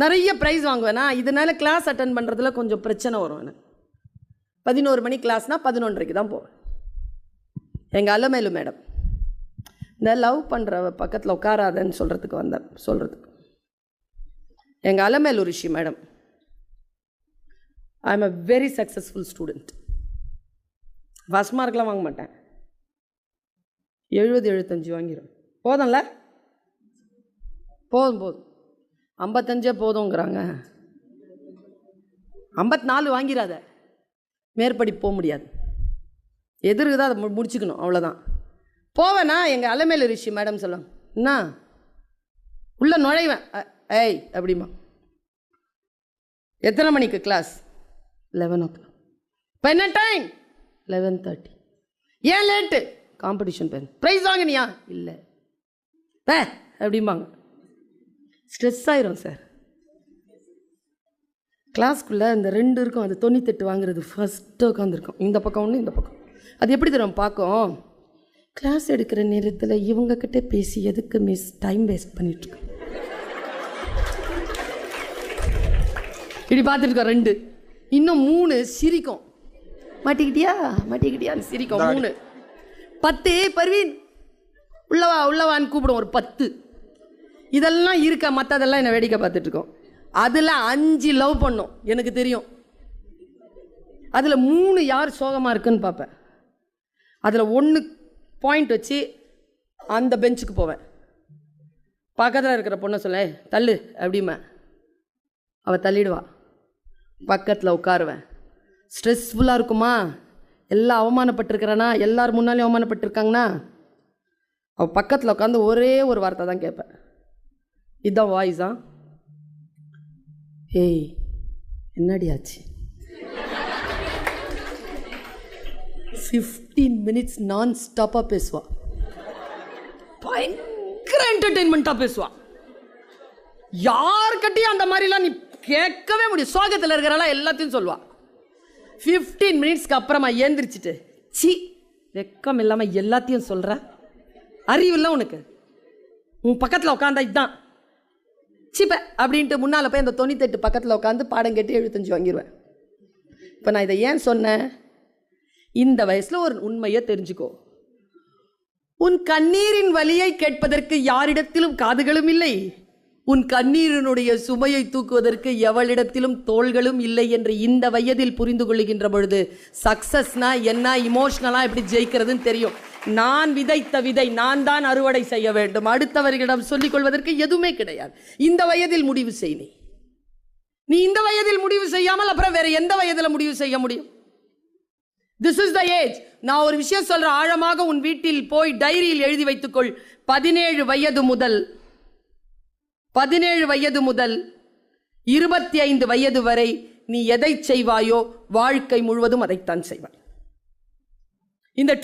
நிறைய ப்ரைஸ் வாங்குவேனா. இதனால் class attend பண்ணுறதுல கொஞ்சம் பிரச்சனை வரும் எனக்கு. பதினோரு மணி கிளாஸ்னால் பதினொன்றரைக்கு தான் போவேன். எங்கள் அலமேலு மேடம். இந்த லவ் பண்ணுற பக்கத்தில் உட்காராதன்னு சொல்கிறதுக்கு வந்தேன். சொல்கிறதுக்கு எங்கள் Alamelu Rishi madam. I am a very successful student first மார்க்லாம் வாங்க மாட்டேன். எழுபது எழுபத்தஞ்சு வாங்கிடும் போதும்ல? போதும் போதும். ஐம்பத்தஞ்சே போதுங்கிறாங்க. ஐம்பத்தி நாலு வாங்கிடாத மேற்படி போக முடியாது. எதிர்க்கு தான் அதை மு- முடிச்சுக்கணும் அவ்வளோதான் போவேனா? எங்கள் அலமேலு ரிஷி மேடம் சொல்லுவாங்க. என்ன உள்ளே நுழைவேன். அ- ஏய் அப்படிமா. எத்தனை மணிக்கு கிளாஸ் லெவன் ஓ கிளாக் இப்போ என்ன டைம் லெவன் தேர்ட்டி ஏன் லேட்டு காம்படிஷன் பேர். ப்ரைஸ் வாங்கினியா? இல்லை. பே அப்படிம்பாங்க. ஸ்ட்ரெஸ் ஆயிரும் சார். கிளாஸ்க்குள்ளே இந்த ரெண்டு இருக்கும் அது தொண்ணூத்தெட்டு வாங்குறது ஃபஸ்ட்டு உட்காந்துருக்கும் இந்த பக்கம் ஒன்று இந்த பக்கம். அது எப்படி தெரியும் பார்க்கும் கிளாஸ் எடுக்கிற நேரத்தில் இவங்கக்கிட்ட பேசி எதுக்கு மிஸ் டைம் வேஸ்ட் பண்ணிட்டுருக்கோம் இப்படி பார்த்துருக்கோம் ரெண்டு. இன்னும் மூணு சிரிக்கும். மாட்டிக்கிட்டியா? மாட்டிக்கிட்டியான்னு சிரிக்கும் மூணு. பத்து பர்வீன். உள்ளவா உள்ளவான்னு கூப்பிடும் ஒரு பத்து. இதெல்லாம் இருக்க? மற்றதெல்லாம் என்னை வேடிக்கை பார்த்துட்டு இருக்கோம். அதில் அஞ்சு லவ் பண்ணும். எனக்கு தெரியும். அதில் மூணு யார் சோகமாக இருக்குன்னு பார்ப்பேன். அதில் ஒன்று பாயிண்ட் வச்சு அந்த பெஞ்சுக்கு போவேன். பக்கத்தில் இருக்கிற பொண்ணை சொல்ல தள்ளு அப்படிமே அவள் தள்ளிடுவா. பக்கத்தில் உட்காருவேன். ஸ்ட்ரெஸ்ஃபுல்லாக இருக்குமா? எல்லாம் அவமானப்பட்டிருக்கிறானா? எல்லார் முன்னாலையும் அவமானப்பட்டிருக்காங்கண்ணா அவள் பக்கத்தில் உட்காந்து ஒரே ஒரு வார்த்தை தான் கேட்பேன். இதுதான் வாய்ஸா ஏய் என்னடி ஆச்சு? ஃபிஃப்டீன் மினிட்ஸ் நான் ஸ்டாப்பாக பேசுவா. பயங்கர என்டர்டெயின்மெண்ட்டாக பேசுவா. யார்கிட்டயும் அந்த மாதிரிலாம் நீ கேட்கவே முடியும் சோகத்தில் இருக்கிறாளா எல்லாத்தையும் சொல்லுவா. ஃபிஃப்டீன் மினிட்ஸ்க்கு அப்புறமா ஏந்திரிச்சிட்டு சி வெக்கம் இல்லாமல் எல்லாத்தையும் சொல்கிற அறிவில்லை உனக்கு. உன் பக்கத்தில் உட்காந்தா இதுதான் சிப்ப அப்படின்ட்டு முன்னால் போய் அந்த தொண்ணூத்தெட்டு பக்கத்தில் உட்காந்து பாடம் கேட்டு எழுபத்தஞ்சு வாங்கிடுவேன் இப்போ நான் இதை ஏன் சொன்னேன்? இந்த வயசில் ஒரு உண்மையை தெரிஞ்சுக்கோ. உன் கண்ணீரின் வலியை கேட்பதற்கு யாரிடத்திலும் காதுகளும் இல்லை. உன் கண்ணீரினுடைய சுமையை தூக்குவதற்கு எவளிடத்திலும் தோள்களும் இல்லை என்று இந்த வயதில் புரிந்து கொள்ளுகின்ற பொழுது சக்சஸ்னா என்ன இமோஷ்னலாக எப்படி ஜெயிக்கிறதுன்னு தெரியும். நான் விதைத்த விதை நான் தான் அறுவடை செய்ய வேண்டும். அடுத்தவர்களிடம் சொல்லிக் கொள்வதற்கு எதுவுமே கிடையாது. இந்த வயதில் முடிவு செய் நீ. நீ இந்த வயதில் முடிவு செய்யாமல் அப்புறம் வேற எந்த வயதில் முடிவு செய்ய முடியும்? திஸ் இஸ் த ஏஜ் நான் ஒரு விஷயம் சொல்ற ஆழமாக உன் வீட்டில் போய் டைரியில் எழுதி வைத்துக்கொள். பதினேழு வயது முதல் பதினேழு வயது முதல் இருபத்தி ஐந்து வயது வரை நீ எதை செய்வாயோ வாழ்க்கை முழுவதும் அதைத்தான் செய்வாய். இந்த